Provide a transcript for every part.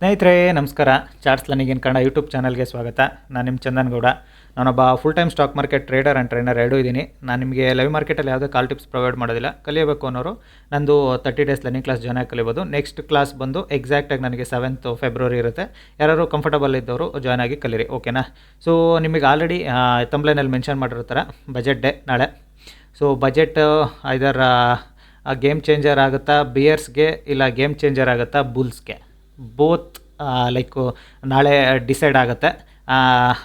ಸ್ನೇಹಿತರೆ, ನಮಸ್ಕಾರ. Charts learning Kannada YouTube ಚಾನಲ್ಗೆ ಸ್ವಾಗತ. ನಾನು ನಿಮ್ಮ ಚಂದನ್ ಗೌಡ. ನಾನೊಬ್ಬ full time stock market trader and trainer ಎರಡೂ ಇದ್ದೀನಿ. ನಾನು ನಿಮಗೆ ಲೈವ್ ಮಾರ್ಕೆಟಲ್ಲಿ ಯಾವುದೇ ಕಾಲ್ ಟಿಪ್ಸ್ ಪ್ರೊವೈಡ್ ಮಾಡೋದಿಲ್ಲ, ಕಲಿಯಬೇಕು ಅನ್ನೋರು. ನಂದು thirty days learning class join ಆಗಿ ಕಲಿಬೋದು. ನೆಕ್ಸ್ಟ್ ಕ್ಲಾಸ್ ಬಂದು ಎಕ್ಸಾಕ್ಟಾಗಿ ನನಗೆ ಸೆವೆಂತ್ ಫೆಬ್ರವರಿ ಇರುತ್ತೆ. ಯಾರು ಕಂಫರ್ಟಬಲ್ ಇದ್ದವರು ಜಾಯ್ನ್ ಆಗಿ ಕಲೀರಿ ಓಕೆನಾ ಸೊ ನಿಮಗೆ ಆಲ್ರೆಡಿ ತಂಬ್ಲೈನಲ್ಲಿ ಮೆನ್ಷನ್ ಮಾಡಿರ್ತಾರೆ ಬಜೆಟ್ ಡೇ ನಾಳೆ. So budget either game changer ಆಗುತ್ತಾ ಬಿಯರ್ಸ್ಗೆ ಇಲ್ಲ ಗೇಮ್ ಚೇಂಜರ್ ಆಗುತ್ತಾ ಬುಲ್ಸ್ಗೆ ಬೋತ್ ಲೈಕ್ ನಾಳೆ ಡಿಸೈಡ್ ಆಗುತ್ತೆ.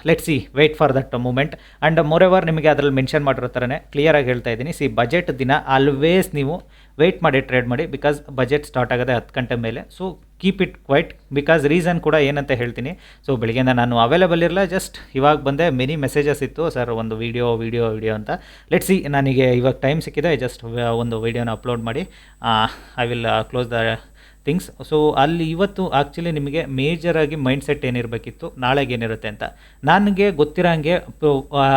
Let see wait for that moment and moreover ನಿಮಗೆ ಅದರಲ್ಲಿ ಮೆನ್ಷನ್ ಮಾಡಿರೋ ಥರನೇ ಕ್ಲಿಯರಾಗಿ ಹೇಳ್ತಾ ಇದ್ದೀನಿ. ಸಿ ಬಜೆಟ್ ದಿನ ಆಲ್ವೇಸ್ ನೀವು ವೆಯ್ಟ್ ಮಾಡಿ ಟ್ರೇಡ್ ಮಾಡಿ ಬಿಕಾಸ್ ಬಜೆಟ್ ಸ್ಟಾರ್ಟ್ ಆಗೋದೇ ಹತ್ತು ಗಂಟೆ ಮೇಲೆ. So keep it quiet because reason ಕೂಡ ಏನಂತ ಹೇಳ್ತೀನಿ. ಸೊ ಬೆಳಿಗ್ಗೆಯಿಂದ ನಾನು ಅವೈಲೇಬಲ್ ಇರಲ್ಲ ಜಸ್ಟ್ ಇವಾಗ ಬಂದೆ ಮೆನಿ ಮೆಸೇಜಸ್ ಇತ್ತು. ಸರ್ ಒಂದು ವೀಡಿಯೋ ವೀಡಿಯೋ ವೀಡಿಯೋ ಅಂತ. ಲೆಟ್ ಸಿ ನನಗೆ ಇವಾಗ ಟೈಮ್ ಸಿಕ್ಕಿದೆ ಜಸ್ಟ್ ಒಂದು ವೀಡಿಯೋನ ಅಪ್ಲೋಡ್ ಮಾಡಿ. I will close the things so ಅಲ್ಲಿ ಇವತ್ತು ಆ್ಯಕ್ಚುಲಿ ನಿಮಗೆ ಮೇಜರಾಗಿ ಮೈಂಡ್ಸೆಟ್ ಏನಿರಬೇಕಿತ್ತು? ನಾಳೆಗೆ ಏನಿರುತ್ತೆ ಅಂತ. ನನಗೆ ಗೊತ್ತಿರೋಂಗೆ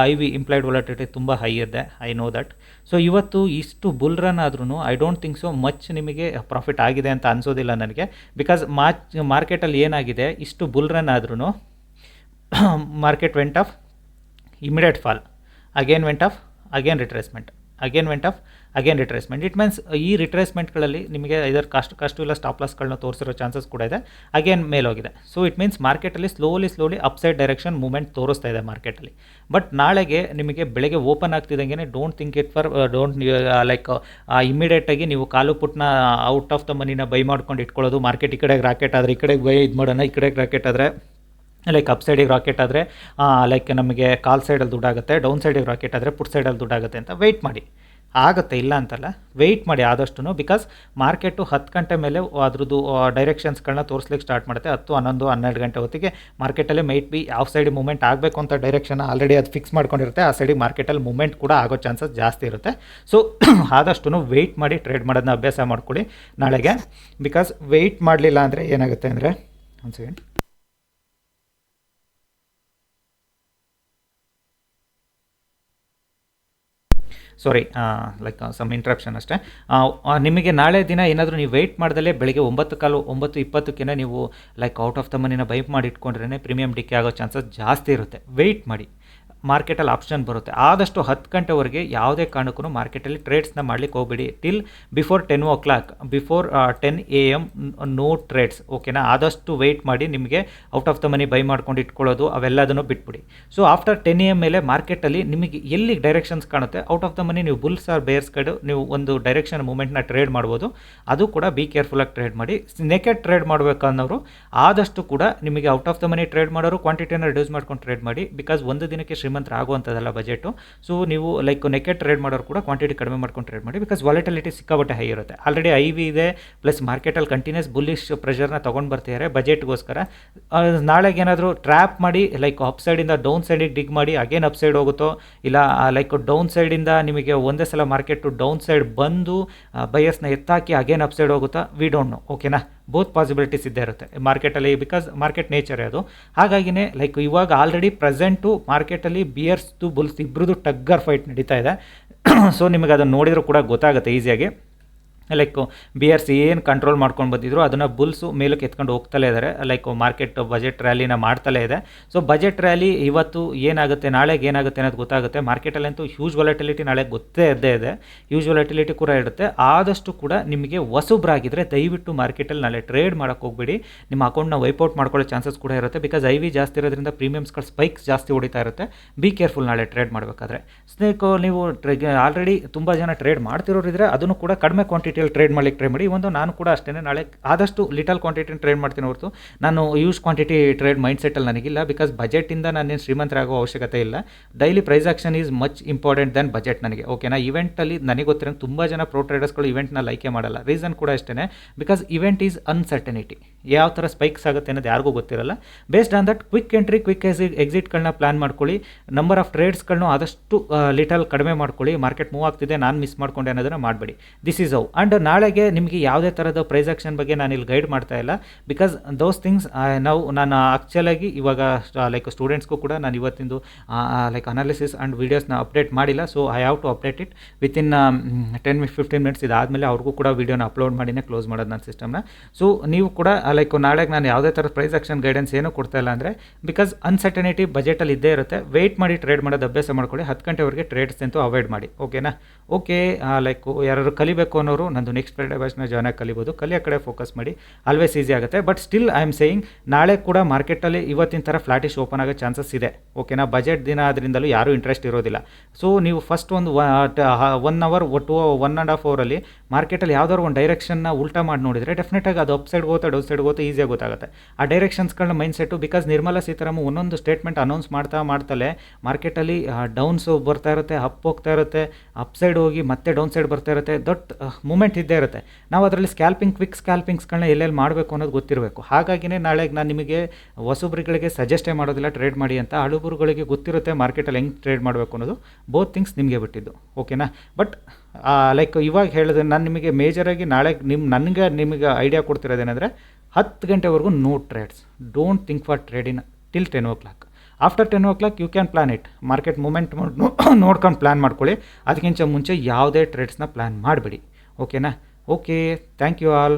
ಐ ವಿ ಇಂಪ್ಲಾಯ್ಡ್ ವಾಲಟಿಟಿ ತುಂಬ ಹೈ ಇದೆ. ಐ ನೋ ದಟ್ ಸೊ ಇವತ್ತು ಇಷ್ಟು ಬುಲ್ ರನ್ ಆದ್ರೂ I don't think so much ನಿಮಗೆ ಪ್ರಾಫಿಟ್ ಆಗಿದೆ ಅಂತ ಅನಿಸೋದಿಲ್ಲ ನನಗೆ. ಬಿಕಾಸ್ ಮಾರ್ಚ್ ಮಾರ್ಕೆಟಲ್ಲಿ ಏನಾಗಿದೆ? ಇಷ್ಟು ಬುಲ್ ರನ್ ಆದ್ರೂ market went off immediate fall again went off again retracement again went off, again retracement it means ಈ ರಿಟ್ರೇಸ್ಮೆಂಟ್ಗಳಲ್ಲಿ ನಿಮಗೆ ಇದರ ಕಾಸ್ಟ್ ಕಾಸ್ಟು ಇಲ್ಲ ಸ್ಟಾಪ್ ಲಾಸ್ಗಳನ್ನ ತೋರಿಸಿರೋ ಚಾನ್ಸಸ್ ಕೂಡ ಇದೆ. ಅಗೇನ್ ಮೇಲೋಗಿದೆ. ಸೊ ಇಟ್ ಮೀನ್ಸ್ ಮಾರ್ಕೆಟಲ್ಲಿ slowly slowly upside direction movement ತೋರಿಸ್ತಾ ಇದೆ ಮಾರ್ಕೆಟಲ್ಲಿ ಬಟ್ ನಾಳೆಗೆ ನಿಮಗೆ ಬೆಳಗ್ಗೆ open ಆಗ್ತಿದ್ದಂಗೆ don't think it for don't like ಇಮಿಡಿಯೇಟಾಗಿ ನೀವು ಕಾಲು ಪುಟ್ನ ಔಟ್ ಆಫ್ ದ ಮನಿನ ಬೈ ಮಾಡ್ಕೊಂಡು ಇಟ್ಕೊಳ್ಳೋದು ಮಾರ್ಕೆಟ್ ಈ ಕಡೆಗೆ ರಾಕೆಟ್ ಆದರೆ, ಈ ಕಡೆಗೆ ಬೈ ಇದು ಮಾಡೋಣ, ಈ ಕಡೆಗೆ ರಾಕೆಟ್ ಆದರೆ ಲೈಕ್ ಅಪ್ ಸೈಡಿಗೆ ರಾಕೆಟ್ ಆದರೆ ಲೈಕ್ ನಮಗೆ ಕಾಲ್ ಸೈಡಲ್ಲಿ ದುಡ್ಡಾಗುತ್ತೆ ಡೌನ್ ಸೈಡಿಗೆ ರಾಕೆಟ್ ಆದರೆ ಪುಟ್ ಸೈಡಲ್ಲಿ ದುಡ್ಡಾಗುತ್ತೆ ಅಂತ ವೆಯ್ಟ್ ಮಾಡಿ. ಆಗುತ್ತೆ ಇಲ್ಲ ಅಂತಲ್ಲ ವೆಯ್ಟ್ ಮಾಡಿ ಆದಷ್ಟು ಬಿಕಾಸ್ ಮಾರ್ಕೆಟು ಹತ್ತು ಗಂಟೆ ಮೇಲೆ ಅದ್ರದ್ದು ಡೈರೆಕ್ಷನ್ಸ್ಗಳನ್ನ ತೋರಿಸ್ಲಿಕ್ಕೆ ಸ್ಟಾರ್ಟ್ ಮಾಡುತ್ತೆ. ಹತ್ತು, ಹನ್ನೊಂದು, ಹನ್ನೆರಡು ಗಂಟೆ ಹೊತ್ತಿಗೆ ಮಾರ್ಕೆಟಲ್ಲಿ ಮೈಟ್ ಬಿ ಯಾವ ಸೈಡ್ ಮೂಮೆಂಟ್ ಆಗಬೇಕು ಅಂತ ಡೈರೆಕ್ಷನ್ ಆಲ್ರೆಡಿ ಅದು ಫಿಕ್ಸ್ ಮಾಡ್ಕೊಂಡಿರುತ್ತೆ. ಆ ಸೈಡಿಗೆ ಮಾರ್ಕೆಟಲ್ಲಿ ಮೂಮೆಂಟ್ ಕೂಡ ಆಗೋ ಚಾನ್ಸಸ್ ಜಾಸ್ತಿ ಇರುತ್ತೆ. ಸೊ ಆದಷ್ಟು ವೆಯ್ಟ್ ಮಾಡಿ ಟ್ರೇಡ್ ಮಾಡೋದನ್ನ ಅಭ್ಯಾಸ ಮಾಡ್ಕೊಳ್ಳಿ ನಾಳೆಗೆ. ಬಿಕಾಸ್ ವೆಯ್ಟ್ ಮಾಡಲಿಲ್ಲ ಅಂದರೆ ಏನಾಗುತ್ತೆ ಅಂದರೆ, ಒಂದು second sorry like some interruption ಅಷ್ಟೇ. ನಿಮಗೆ ನಾಳೆ ದಿನ ಏನಾದರೂ ನೀವು ವೆಯ್ಟ್ ಮಾಡ್ದಲೇ ಬೆಳಗ್ಗೆ ಒಂಬತ್ತು ಕಾಲು, ಒಂಬತ್ತು ಇಪ್ಪತ್ತಕ್ಕಿಂತ ನೀವು ಲೈಕ್ ಔಟ್ ಆಫ್ ದ ಮನಿನ ಬೈಪ್ ಮಾಡಿ ಇಟ್ಕೊಂಡ್ರೇ ಪ್ರೀಮಿಯಂ ಡಿಕ್ಕೆ ಆಗೋ ಚಾನ್ಸಸ್ ಜಾಸ್ತಿ ಇರುತ್ತೆ. ವೆಯ್ಟ್ ಮಾಡಿ. ಮಾರ್ಕೆಟಲ್ಲಿ ಆಪ್ಷನ್ ಬರುತ್ತೆ. ಆದಷ್ಟು ಹತ್ತು ಗಂಟೆವರೆಗೆ ಯಾವುದೇ ಕಾರಣಕ್ಕೂ ಮಾರ್ಕೆಟಲ್ಲಿ ಟ್ರೇಡ್ಸ್ನ ಮಾಡ್ಲಿಕ್ಕೆ ಹೋಗಬೇಡಿ. Till before ten o'clock, before ten A M no trades, ಓಕೆನಾ? ಆದಷ್ಟು ವೆಯ್ಟ್ ಮಾಡಿ ನಿಮಗೆ out of the money buy ಮಾಡ್ಕೊಂಡು ಇಟ್ಕೊಳ್ಳೋದು, ಅವೆಲ್ಲದನ್ನು ಬಿಟ್ಬಿಡಿ. So, after ten A M ಮೇಲೆ ಮಾರ್ಕೆಟಲ್ಲಿ ನಿಮಗೆ ಎಲ್ಲಿ ಡೈರೆಕ್ಷನ್ಸ್ ಕಾಣುತ್ತೆ, ಔಟ್ ಆಫ್ ದ ಮನಿ ನೀವು ಬುಲ್ಸ್ ಆರ್ ಬೇರ್ಸ್ ಕಡೆ ನೀವು ಒಂದು ಡೈರೆಕ್ಷನ್ ಮೂಮೆಂಟ್ನ ಟ್ರೇಡ್ ಮಾಡ್ಬೋದು. ಅದು ಕೂಡ ಬಿ ಕೇರ್ಫುಲ್ಲಾಗಿ ಟ್ರೇಡ್ ಮಾಡಿ. ನೆಕೆಟ್ ಟ್ರೇಡ್ ಮಾಡಬೇಕನ್ನೋರು ಆದಷ್ಟು ಕೂಡ ನಿಮಗೆ out of the money trade ಮಾಡೋರು ಕ್ವಾಂಟಿಟಿನ ರಿಡ್ಯೂಸ್ ಮಾಡ್ಕೊಂಡು ಟ್ರೇಡ್ ಮಾಡಿ. ಬಿಕಾಸ್ ಒಂದು ದಿನಕ್ಕೆ ಶ್ರೀಮಂತರ ಆಗುವಂಥದ್ದಲ್ಲ ಬಜೆಟು ಸೊ ನೀವು ಲೈಕ್ ನೆಕೆಟ್ ಟ್ರೇಡ್ ಮಾಡೋರು ಕೂಡ ಕ್ವಾಂಟಿಟಿ ಕಡಿಮೆ ಮಾಡ್ಕೊಂಡು ಟ್ರೇಡ್ ಮಾಡಿ ಬಿಕಾಸ್ ವಾಲಿಟಿಲಿಟಿ ಸಿಕ್ಕಾಬಟ್ಟೆ ಹೈ ಇರುತ್ತೆ. ಆಲ್ರೆಡಿ ಐ ವಿ ಇದೆ ಪ್ಲಸ್ ಮಾರ್ಕೆಟಲ್ಲಿ ಕಂಟಿನ್ಯೂಸ್ ಬುಲ್ಲಿಶ್ ಪ್ರೆಷರ್ನ ತೊಗೊಂಡು ಬರ್ತಿದ್ದಾರೆ ಬಜೆಟ್ಗೋಸ್ಕರ ನಾಳೆಗೇನಾದರೂ ಟ್ರ್ಯಾಪ್ ಮಾಡಿ ಲೈಕ್ ಅಪ್ ಸೈಡಿಂದ ಡೌನ್ ಸೈಡಿಗೆ ಡಿಗ್ ಮಾಡಿ ಅಗೇನ್ ಅಪ್ ಸೈಡ್ ಹೋಗುತ್ತೋ, ಇಲ್ಲ ಲೈಕ್ ಡೌನ್ ಸೈಡಿಂದ ನಿಮಗೆ ಒಂದೇ ಸಲ ಮಾರ್ಕೆಟು ಡೌನ್ ಸೈಡ್ ಬಂದು ಬಯಸ್ನ ಎತ್ತಾಕಿ ಅಗೇನ್ ಅಪ್ ಸೈಡ್ ಹೋಗುತ್ತಾ ವಿ ಡೋಂಟ್ ನೋ? ಓಕೆನಾ ಬೋತ್ ಪಾಸಿಬಿಲಿಟೀಸ್ ಇದ್ದೇ ಇರುತ್ತೆ. ಮಾರ್ಕೆಟಲ್ಲಿ ಬಿಕಾಸ್ ಮಾರ್ಕೆಟ್ ನೇಚರ್ ಅದು ಹಾಗಾಗಿನೇ ಲೈಕ್ ಇವಾಗ ಆಲ್ರೆಡಿ ಪ್ರೆಸೆಂಟು ಮಾರ್ಕೆಟಲ್ಲಿ ಬಿಯರ್ಸ್ದು ಬುಲ್ಸ್ ಇಬ್ಬರದು ಟಗ್ಗರ್ ಫೈಟ್ ನಡೀತಾ ಇದೆ. ಸೊ ನಿಮಗೆ ಅದನ್ನು ನೋಡಿದರೂ ಕೂಡ ಗೊತ್ತಾಗುತ್ತೆ ಈಸಿಯಾಗಿ ಲೈಕ್ ಬಿ ಆರ್ ಸಿ ಏನು ಕಂಟ್ರೋಲ್ ಮಾಡ್ಕೊಂಡು ಬಂದಿದ್ರು, ಅದನ್ನು ಬುಲ್ಸು ಮೇಲಕ್ಕೆ ಎತ್ಕೊಂಡು ಹೋಗ್ತಲೇ ಇದ್ದಾರೆ ಲೈಕ್ ಮಾರ್ಕೆಟ್ ಬಜೆಟ್ ರ್ಯಾಲಿನ ಮಾಡ್ತಲೇ ಇದೆ. ಸೊ ಬಜೆಟ್ ರ್ಯಾಲಿ ಇವತ್ತು ಏನಾಗುತ್ತೆ, ನಾಳೆಗೆ ಏನಾಗುತ್ತೆ ಅನ್ನೋದು ಗೊತ್ತಾಗುತ್ತೆ. ಮಾರ್ಕೆಟಲ್ಲಂತೂ ಹ್ಯೂಜ್ ವಾಲಟಿಲಿಟಿ ನಾಳೆ ಗೊತ್ತೇ ಇದ್ದೇ ಇದೆ. ಹ್ಯೂಜ್ ವಾಲಟಿಲಿಟಿ ಕೂಡ ಇರುತ್ತೆ. ಆದಷ್ಟು ಕೂಡ ನಿಮಗೆ ಹೊಸಬ್ರಾಗಿದ್ದರೆ ದಯವಿಟ್ಟು ಮಾರ್ಕೆಟಲ್ಲಿ ನಾಳೆ ಟ್ರೇಡ್ ಮಾಡೋಕೆ ಹೋಗ್ಬೇಡಿ. ನಿಮ್ಮ ಅಕೌಂಟ್ನ ವೈಪೌಟ್ ಮಾಡ್ಕೊಳ್ಳೋ ಚಾನ್ಸಸ್ ಕೂಡ ಇರುತ್ತೆ. ಬಿಕಾಸ್ ಐ ವಿ ಜಾಸ್ತಿ ಇರೋದ್ರಿಂದ ಪ್ರೀಮಿಯಮ್ಸ್ಗಳು ಸ್ಪೈಕ್ಸ್ ಜಾಸ್ತಿ ಹೊಡಿತಾ ಇರುತ್ತೆ. ಬಿ ಕೇರ್ಫುಲ್ ನಾಳೆ ಟ್ರೇಡ್ ಮಾಡಬೇಕಾದ್ರೆ. ಸ್ನೇಕ್ ನೀವು ಆಲ್ರೆಡಿ ತುಂಬ ಜನ ಟ್ರೇಡ್ ಮಾಡ್ತಿರೋರಿದ್ರೆ ಅದನ್ನು ಕೂಡ ಕಡಿಮೆ ಕ್ವಾಂಟಿಟಿ ಟ್ರೇಡ್ ಮಾಡಲಿಕ್ಕೆ ಟ್ರೈ ಮಾಡಿ ಒಂದು ನಾನು ಕೂಡ ಅಷ್ಟೇ ನಾಳೆ ಆದಷ್ಟು ಲಿಟಲ್ ಕ್ವಾಂಟಿಟಿ ಟ್ರೇಡ್ ಮಾಡ್ತೀನಿ ಹೊರತು. ನಾನು ಯೂಸ್ ಕ್ವಾಂಟಿಟಿ ಟ್ರೇಡ್ ಮೈಂಡ್ ಸೆಟ್ಟಲ್ಲಿ ನನಗಿಲ್ಲ ಬಿಕಾಸ್ ಬಜೆಟಿಂದ ನಾನೇನು ಶ್ರೀಮಂತರಾಗೋ ಅವಶ್ಯಕತೆ ಇಲ್ಲ. Daily price action is much important then budget ನನಗೆ ಓಕೆನಾ ಇವೆಂಟಲ್ಲಿ ನನಗೆ ಗೊತ್ತಿರೋ ತುಂಬ ಜನ ಪ್ರೋ ಟ್ರೇಡರ್ಸ್ಗಳು ಇವೆಂಟ್ನ ಲೈಕೆ ಮಾಡಲ್ಲ. ರೀಸನ್ ಕೂಡ ಅಷ್ಟೇ ಬಿಕಾಸ್ ಇವೆಂಟ್ ಈಸ್ ಅನ್ಸರ್ಟನಿಟಿ ಯಾವ ಥರ ಸ್ಪೈಕ್ಸ್ ಆಗುತ್ತೆ ಅನ್ನೋದು ಯಾರಿಗೂ ಗೊತ್ತಿರಲ್ಲ. Based on that quick entry quick exit ಎಕ್ಸಿಟ್ಗಳನ್ನ plan ಮಾಡ್ಕೊಳ್ಳಿ. ನಂಬರ್ ಆಫ್ ಟ್ರೇಡ್ಸ್ಗಳನ್ನೂ ಆದಷ್ಟು ಲಿಟಲ್ ಕಡಿಮೆ ಮಾಡ್ಕೊಳ್ಳಿ. ಮಾರ್ಕೆಟ್ ಮೂವ್ ಆಗ್ತಿದೆ, ನಾನು ಮಿಸ್ ಮಾಡ್ಕೊಂಡೆ ಅನ್ನೋದನ್ನು ಮಾಡಬೇಡಿ. ದಿಸ್ ಈಸ್ ಔ ಆ್ಯಂಡ್ ನಾಳೆಗೆ ನಿಮಗೆ ಯಾವುದೇ ಥರದ ಪ್ರೈಸ್ ಆಕ್ಷನ್ ಬಗ್ಗೆ ನಾನು ಇಲ್ಲಿ ಗೈಡ್ ಮಾಡ್ತಾ ಇಲ್ಲ. ಬಿಕಾಸ್ ದೋಸ್ ಥಿಂಗ್ಸ್ ನಾವು, ನಾನು ಆ್ಯಕ್ಚುಲಾಗಿ ಇವಾಗ ಲೈಕ್ ಸ್ಟೂಡೆಂಟ್ಸ್ಗೂ ಕೂಡ ನಾನು ಇವತ್ತಿಂದು ಲೈಕ್ ಅನಾಲಿಸಿಸ್ ಆ್ಯಂಡ್ ವೀಡಿಯೋಸ್ನ ಅಪ್ಡೇಟ್ ಮಾಡಿಲ್ಲ. So I have to update it within ten fifteen minutes ಇದಾದಮೇಲೆ ಅವ್ರಿಗೂ ಕೂಡ ವೀಡಿಯೋನ ಅಪ್ಲೋಡ್ ಮಾಡಿನೇ ಕ್ಲೋಸ್ ಮಾಡೋದು ನನ್ನ ಸಿಸ್ಟಮ್ನ ಸೊ ನೀವು ಕೂಡ ಲೈಕ್ ನಾಳೆಗೆ ನಾನು ಯಾವುದೇ ಥರದ ಪ್ರೈಸ್ ಆಕ್ಷನ್ ಗೈಡೆನ್ಸ್ ಏನೂ ಕೊಡ್ತಾ ಇಲ್ಲ ಅಂದರೆ ಬಿಕಾಸ್ ಅನ್ಸರ್ಟನಿಟಿ ಬಜೆಟಲ್ಲಿ ಇದ್ದೇ ಇರುತ್ತೆ ವೆಯ್ಟ್ ಮಾಡಿ ಟ್ರೇಡ್ ಮಾಡೋದು ಅಭ್ಯಾಸ ಮಾಡ್ಕೊಳ್ಳಿ, ಹತ್ತು ಗಂಟೆವರೆಗೆ ಟ್ರೇಡ್ಸ್ ಅಂತೂ ಅವಾಯ್ಡ್ ಮಾಡಿ. ಓಕೆನಾ ಓಕೆ ಲೈಕ್ ಯಾರು ಕಲಿಬೇಕು ಅನ್ನೋರು ನಂದು ನೆಕ್ಸ್ಟ್ ಫ್ರೈಡೆ ಬ್ಯಾಚ್ನ ಜಾಯ್ನ್ ಆಗಿ ಕಲಿಬೋದು. ಕಲಿಯೋ ಕಡೆ ಫೋಕಸ್ ಮಾಡಿ. ಆಲ್ವೇಸ್ ಈಸಿ ಆಗುತ್ತೆ. But still I am saying ನಾಳೆ ಕೂಡ ಮಾರ್ಕೆಟಲ್ಲಿ ಇವತ್ತಿನ ಥರ ಫ್ಲಾಟಿಶ್ ಓಪನ್ ಆಗೋ ಚಾನ್ಸಸ್ ಇದೆ. ಓಕೆನಾ ಬಜೆಟ್ ದಿನ ಆದ್ರಿಂದಲೂ ಯಾರೂ ಇಂಟ್ರೆಸ್ಟ್ ಇರೋದಿಲ್ಲ. ಸೊ ನೀವು ಫಸ್ಟ್ ಒಂದು one hour to one and half ಅವರಲ್ಲಿ ಮಾರ್ಕೆಟಲ್ಲಿ ಯಾವ್ದಾದ್ರು ಒಂದು ಡೈರೆಕ್ಷನ್ನ ಉಲ್ಟಾ ಮಾಡಿ ನೋಡಿದರೆ ಡೆಫಿನೆಟಾಗಿ ಅದು ಅಪ್ ಸೈಡ್ ಹೋಗುತ್ತೆ ಡೌನ್ ಸೈಡ್ ಹೋಗುತ್ತೆ ಈಸಿಯಾಗಿ ಗೊತ್ತಾಗುತ್ತೆ. ಆ ಡೈರೆಕ್ಷನ್ಸ್ಗಳನ್ನ mind set because Nirmala Sitharaman ಒಂದೊಂದು ಸ್ಟೇಟ್ಮೆಂಟ್ ಅನೌನ್ಸ್ ಮಾಡ್ತಾ ಮಾಡ್ತಲೇ ಮಾರ್ಕೆಟಲ್ಲಿ ಡೌನ್ಸ್ ಬರ್ತಾ ಇರುತ್ತೆ ಅಪ್ ಹೋಗ್ತಾ ಇರುತ್ತೆ ಅಪ್ ಸೈಡ್ ಹೋಗಿ ಮತ್ತೆ ಡೌನ್ ಸೈಡ್ ಬರ್ತಾ ಇರುತ್ತೆ. ದೊಡ್ಡ ಮೂಮೆಂಟ್ ಇದ್ದೇ ಇರುತ್ತೆ. ನಾವು ಅದರಲ್ಲಿ ಸ್ಕ್ಯಾಲ್ಪಿಂಗ್ ಕ್ವಿಕ್ ಸ್ಕ್ಯಾಲ್ಪಿಂಗ್ಸ್ಗಳನ್ನ ಎಲ್ಲೆಲ್ಲಿ ಮಾಡಬೇಕು ಅನ್ನೋದು ಗೊತ್ತಿರಬೇಕು. ಹಾಗಾಗಿನೇ ನಾಳೆಗೆ ನಾನು ನಿಮಗೆ ಹೊಸಬ್ರುಗಳಿಗೆ ಸಜೆಸ್ಟೇ ಮಾಡೋದಿಲ್ಲ ಟ್ರೇಡ್ ಮಾಡಿ ಅಂತ ಹಳುಬರುಗಳಿಗೆ ಗೊತ್ತಿರುತ್ತೆ ಮಾರ್ಕೆಟಲ್ಲಿ ಹೆಂಗೆ ಟ್ರೇಡ್ ಮಾಡಬೇಕು ಅನ್ನೋದು. ಬೋತ್ ಥಿಂಗ್ಸ್ ನಿಮಗೆ ಬಿಟ್ಟಿದ್ದು. ಓಕೆನಾ ಬಟ್ ಲೈಕ್ ಇವಾಗ ಹೇಳಿದ್ರೆ ನಾನು ನಿಮಗೆ ಮೇಜರಾಗಿ ನಾಳೆ ನಿಮ್ಮ ನನಗೆ ನಿಮಗೆ ಐಡಿಯಾ ಕೊಡ್ತಿರೋದೇನೆಂದರೆ ಹತ್ತು ಗಂಟೆವರೆಗೂ no trades don't think for ಟ್ರೇಡಿನ till ten o'clock after ten o'clock you can plan it market movement ನೋಡ್ಕೊಂಡು ಪ್ಲ್ಯಾನ್ ಮಾಡ್ಕೊಳ್ಳಿ. ಅದಕ್ಕಿಂತ ಮುಂಚೆ ಯಾವುದೇ ಟ್ರೇಡ್ಸ್ನ ಪ್ಲ್ಯಾನ್ ಮಾಡಬೇಡಿ. ಓಕೆನಾ ಓಕೆ ಥ್ಯಾಂಕ್ ಯು ಆಲ್